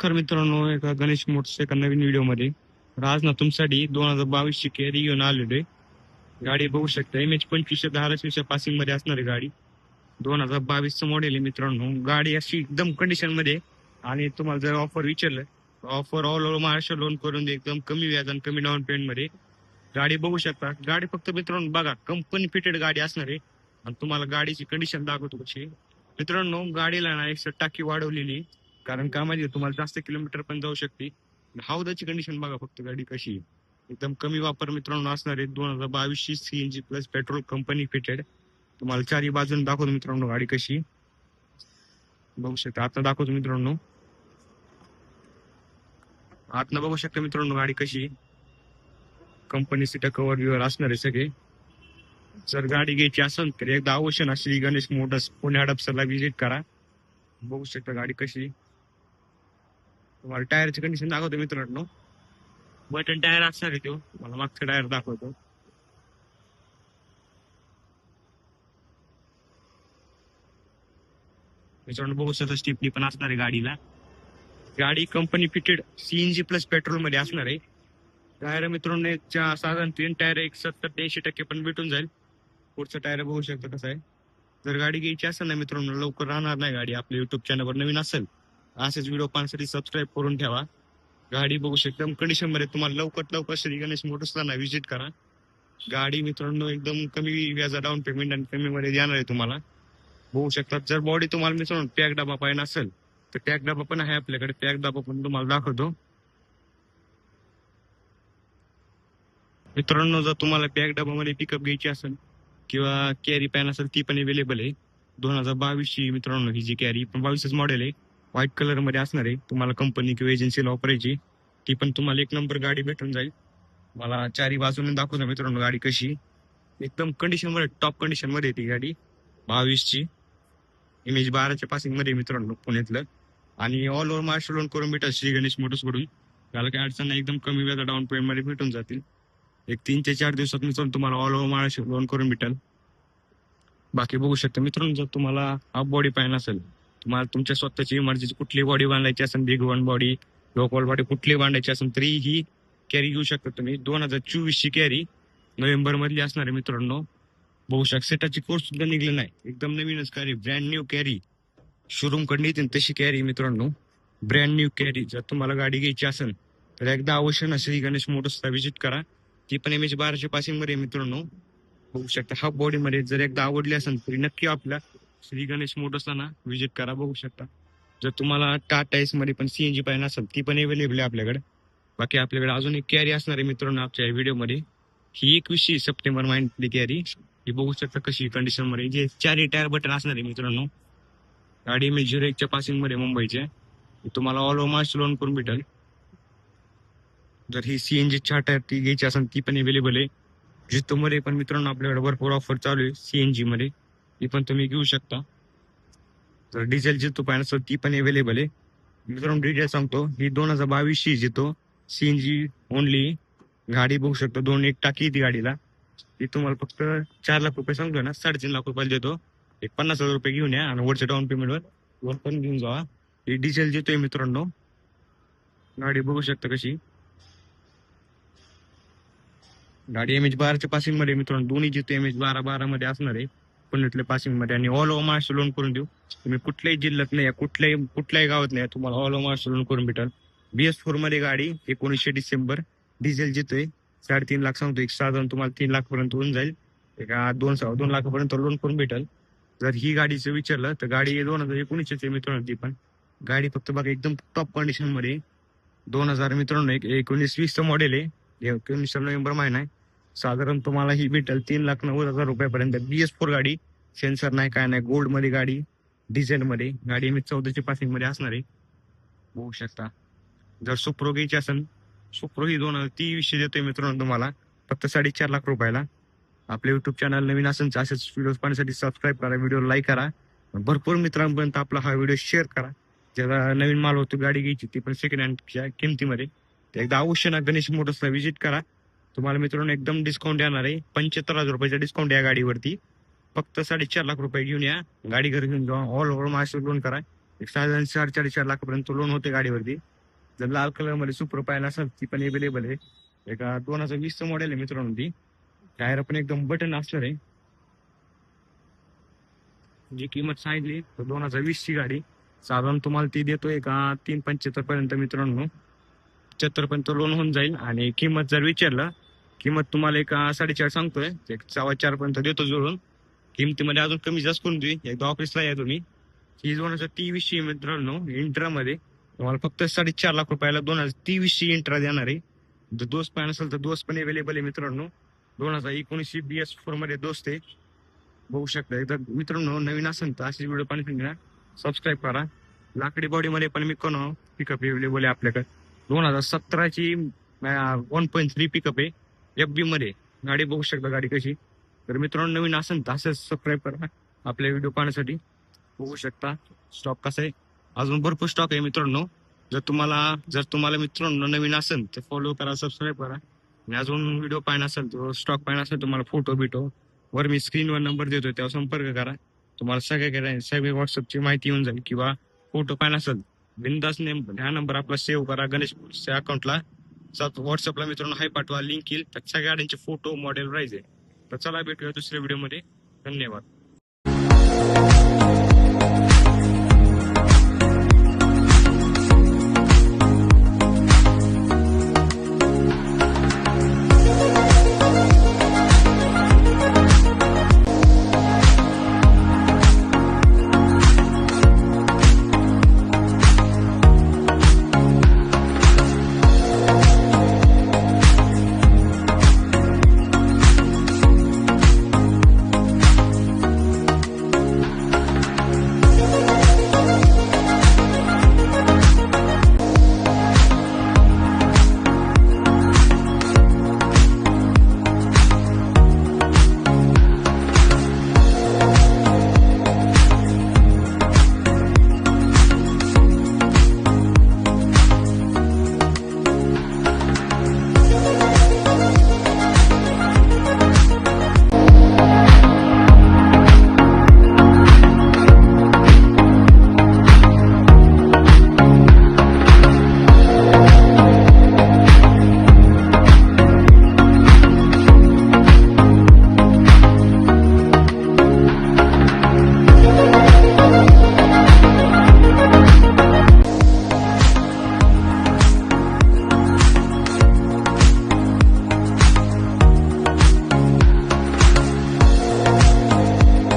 नमस्कार मित्रांनो एका गणेश मोटर्स एका नवीन व्हिडिओमध्ये आज ना तुमच्यासाठी दोन हजार बावीस ची कॅरी घेऊन आलेलो आहे. गाडी बघू शकता एम एच पंचवीसशे दहा पासिंगमध्ये असणार आहे गाडी. दोन हजार बावीसचं मॉडेल आहे मित्रांनो. गाडी अशी एकदम कंडिशनमध्ये आणि तुम्हाला जर ऑफर विचारलं offer all over Maharashtra loan करून दे एकदम कमी व्याज आणि कमी डाऊन पेमेंटमध्ये. गाडी बघू शकता. गाडी फक्त मित्रांनो बघा कंपनी फिटेड गाडी असणार आहे. आणि तुम्हाला गाडीची कंडिशन दाखवतो कशी मित्रांनो गाडीला ना एकशे टाकी वाढवलेली कारण का माहिती तुम्हाला जास्त किलोमीटर पण जाऊ शकते. हौदाची कंडिशन बघा फक्त गाडी कशी एकदम कमी वापर मित्रांनो असणार आहे. दोन हजार बावीस ची CNG plus petrol company fitted तुम्हाला चारही बाजून दाखवतो मित्रांनो गाडी कशी बघू शकता. आता दाखवतो मित्रांनो. आतनं बघू शकता मित्रांनो गाडी कशी कंपनी सीट कव्हर विवर असणार आहे सगळे. जर गाडी घ्यायची असेल तर एकदा अवश्य ना श्री गणेश मोटर्स पुणे हडपसरला व्हिजिट करा. बघू शकता गाडी कशी तुम्हाला टायरची कंडिशन दाखवतो मित्रांनो. बटन टायर असणार आहे तो. मला मागचा टायर दाखवतो. मित्रांनो बघू शकता स्टिपनी पण असणार आहे गाडीला. गाडी कंपनी फिटेड सीएनजी प्लस पेट्रोलमध्ये असणार आहे. टायर मित्रांनो एक साधारण तीन टायर एक सत्तर ते ऐंशी टक्के पण भेटून जाईल. पुढचं टायर बघू शकता कसं आहे. जर गाडी घ्यायची असेल ना मित्रांनो लवकर राहणार नाही गाडी. आपल्या युट्यूब चॅनलवर नवीन असेल असेच व्हिडिओ पाहण्यासाठी सबस्क्राईब करून ठेवा. गाडी बघू शकता. कंडिशनमध्ये तुम्हाला लवकर लवकर श्री गणेश मोटर्सला व्हिजिट करा. गाडी मित्रांनो एकदम कमी व्याजा डाऊन पेमेंट आणि कमी मध्ये देणार आहे तुम्हाला. बघू शकतात जर बॉडी तुम्हाला मित्रांनो पॅक डबा पाहिजे असेल तर पॅक डबा पण आहे आपल्याकडे. पॅक डबा पण तुम्हाला दाखवतो. मित्रांनो जर तुम्हाला पॅक डबामध्ये पिकअप घ्यायची असेल किंवा कॅरी पॅन असेल ती पण अवेलेबल आहे. दोन हजार बावीसची मित्रांनो ही जी कॅरी पण बावीसच मॉडेल आहे. व्हाईट कलरमध्ये असणार आहे. तुम्हाला कंपनी किंवा एजन्सीला वापरायची ती पण तुम्हाला एक नंबर गाडी भेटून जाईल. मला चारी बाजूने दाखवतो मित्रांनो गाडी कशी. एकदम कंडिशनमध्ये टॉप कंडिशनमध्ये ती गाडी. बावीसची. इमेज बाराच्या पासिंगमध्ये मित्रांनो पुण्यातलं. आणि ऑल ओव्हर महाराष्ट्र लोन करून भेटेल श्री गणेश मोटर्सकडून त्याला काही अडचण नाही एकदम कमी व्याजा डाऊन पेमेंटमध्ये भेटून जातील. एक तीन ते चार दिवसात मित्रांनो तुम्हाला ऑल ओव्हर महाराष्ट्र लोन करून भेटेल. बाकी बघू शकता मित्रांनो जर तुम्हाला हाफ बॉडी पाहिजे असेल तुम्हाला तुमच्या स्वतःची इमर्जन्सी कुठली बॉडी बांधायची असेल big one body local body कुठली बांधायची असेल तरी ही कॅरी घेऊ शकता तुम्ही. दोन हजार चोवीस ची कॅरी नोव्हेंबर मधली असणार आहे मित्रांनो. बघू शकता सेटाची कोर्स सुद्धा निघले नाही. एकदम नवीनच कॅरी ब्रँड न्यू कॅरी शोरूमकडे येते तशी कॅरी मित्रांनो. ब्रँड न्यू कॅरी जर तुम्हाला गाडी घ्यायची असेल तर एकदा अवश्य ना श्री गणेश मोटर्सला व्हिजिट करा. ती पण एम एच बाराशे पासिंगमध्ये मित्रांनो. बघू शकता हा बॉडी मध्ये जर एकदा आवडली असेल तरी नक्की आपल्या श्री गणेश मोटर्सला ना व्हिजिट करा बघू शकता. जर तुम्हाला टाटा एसमध्ये पण सीएनजी पाहिजे असेल ती पण अवेलेबल आहे आपल्याकडे. बाकी आपल्याकडे अजून एक कॅरी असणार आहे मित्रांनो आमच्या व्हिडिओमध्ये ही एकवीसशे सप्टेंबर महिन्यातली कॅरी ही बघू शकता कशी कंडिशनमध्ये. जे चारही टायर बटन असणार आहे मित्रांनो गाडी मी झिरो एकच्या पासिंगमध्ये मुंबईचे. तुम्हाला ऑल ओव्हर मार्च लोन करून भेटेल. जर ही सीएनजी चार टायर ती घ्यायची असेल ती पण अवेलेबल आहे. जितो मध्ये पण मित्रांनो आपल्याकडे भरपूर ऑफर चालू आहे सीएनजी मध्ये. ती पण तुम्ही घेऊ शकता. जर डिझेल जितो पाहिजे ती पण अवेलेबल आहे. मित्रांनो डिटेल सांगतो. ही दोन हजार बावीसची जितो सीएनजी ओनली गाडी बघू शकतो. दोन एक टाकी ती गाडीला. ती तुम्हाला फक्त चार लाख रुपये सांगतो ना साडेतीन लाख रुपयाला देतो. एक पन्नास हजार रुपये घेऊन या आणि वरच्या डाऊन पेमेंटवर वर पण घेऊन जावा. ही डिझेल देतोय मित्रांनो गाडी बघू शकता कशी. गाडी एम एच बाराच्या पासिंगमध्ये मित्रांनो. दोन्ही जिथे एम एच बारा बारा मध्ये असणार आहे. पुण्यातल्या पासिंगमध्ये. आणि ऑल ओव्हर महाराष्ट्र लोन करून देऊ. तुम्ही कुठल्याही जिल्ह्यात नाही कुठल्याही कुठल्याही गावात नाही तुम्हाला ऑल ओव्हर महाराष्ट्र लोन करून भेटेल. बीएस फोरमध्ये गाडी एकोणीसशे डिसेंबर. डिझेल जितोय साडेतीन लाख सांगतो एक साधारण तुम्हाला तीन लाख पर्यंत होऊन जाईल. एक दोन सहा दोन लाखापर्यंत लोन करून भेटेल. जर ही गाडीचं विचारलं तर गाडी दोन हजार एकोणीसशे आहे मित्रांनो ती पण. गाडी फक्त बघा एकदम टॉप कंडिशनमध्ये. दोन हजार मित्रांनो एक एकोणीस वीसचं मॉडेल आहे. एकोणीस नोव्हेंबर महिना आहे. साधारण तुम्हाला ही भेटेल तीन लाख नव्वद हजार रुपयापर्यंत. बी एस फोर गाडी सेन्सर नाही काय नाही गोल्डमध्ये गाडी डिझेल मध्ये. गाडी मी चौदाची पासिंगमध्ये असणार आहे. बघू शकता. जर सुप्रो घ्यायची असेल सुप्रो ही दोन हजार तीसशे देतोय मित्रांनो तुम्हाला. फक्त साडेचार लाख रुपयाला. आपल्या युट्यूब चॅनल नवीन असेल तर असेच व्हिडिओ पाहण्यासाठी सबस्क्राईब करा व्हिडिओ लाईक करा. भरपूर मित्रांपर्यंत आपला हा व्हिडिओ शेअर करा. ज्याला नवीन माल होतो गाडी घ्यायची ती पण सेकंड हँडच्या किमतीमध्ये. एकदा अवश्य ना गणेश मोटर्सला व्हिजिट करा. तुम्हाला मित्रांनो एकदम डिस्काउंट येणार आहे. पंच्याहत्तर हजार रुपयाचा डिस्काउंट या गाडीवरती. फक्त साडेचार लाख रुपये घेऊन या. गाडी घर घेऊन जावा ऑल ओव्हर महाराष्ट्र लोन करा. एक साधारण चार साडेचार लाखापर्यंत लोन होते गाडीवरती. जर लाल कलरमध्ये सुपर पायन असेल ती पण अवेलेबल आहे. एका दोन हजार वीसचं मॉडेल आहे मित्रांनो ती. टायर पण एकदम बटन असणार आहे. जी किंमत सांगितली तर दोन हजार वीस ची गाडी. साधारण तुम्हाला ती देतोय का तीन पंच्याहत्तर पर्यंत मित्रांनो. पंच्याहत्तर पर्यंत लोन होऊन जाईल. आणि किंमत जर विचारलं किंमत तुम्हाला एक साडेचार सांगतोय. एक सव्वा चार पर्यंत देतो जोडून. किमतीमध्ये अजून कमी जास्त करून देऊ. एकदा ऑफिसला या तुम्ही. ही दोन हजार तेवीसची मित्रांनो इंट्रामध्ये तुम्हाला फक्त साडेचार लाख रुपयाला दोन हजार तेवीसची इंट्रा देणार आहे. जर दोस्त पण असेल तर दोस पण अवेलेबल आहे मित्रांनो. दोन हजार एकोणीसशे बी एस फोरमध्ये दोस्त आहे. बघू शकता. एकदा मित्रांनो नवीन असेल तर असे व्हिडिओ पाहण्यासाठी सबस्क्राईब करा. लाकडी बॉडीमध्ये पण मी कोण पिकअप अवेलेबल आहे आपल्याकडे. दोन हजार सतराची वन पॉईंट थ्री पिकअप आहे. एफ बी मध्ये. गाडी बघू शकता गाडी कशी. तर मित्रांनो नवीन असेल तर असंच सबस्क्राईब करा आपले व्हिडिओ पाहण्यासाठी. बघू शकता स्टॉक कसा आहे. अजून भरपूर स्टॉक आहे मित्रांनो. जर तुम्हाला जर तुम्हाला मित्रांनो नवीन असेल तर फॉलो करा सबस्क्राईब करा. आणि अजून व्हिडिओ पाहिजे असेल तर स्टॉक पाहिजे असेल तुम्हाला फोटो बिटो वर मी स्क्रीनवर नंबर देतो त्यावर संपर्क करा. तुम्हाला सगळ्या सगळे व्हॉट्सअपची माहिती येऊन जाईल किंवा फोटो पाहिजे असेल बिंदास नेम. ह्या नंबर आपला सेव्ह करा. गणेश अकाउंटला व्हॉट्सअपला मित्रांनो हाय पाठवा. लिंक येईल. त्यात सगळ्या गाड्यांचे फोटो मॉडेल राहायचे तर चला भेटूया दुसऱ्या व्हिडिओमध्ये धन्यवाद.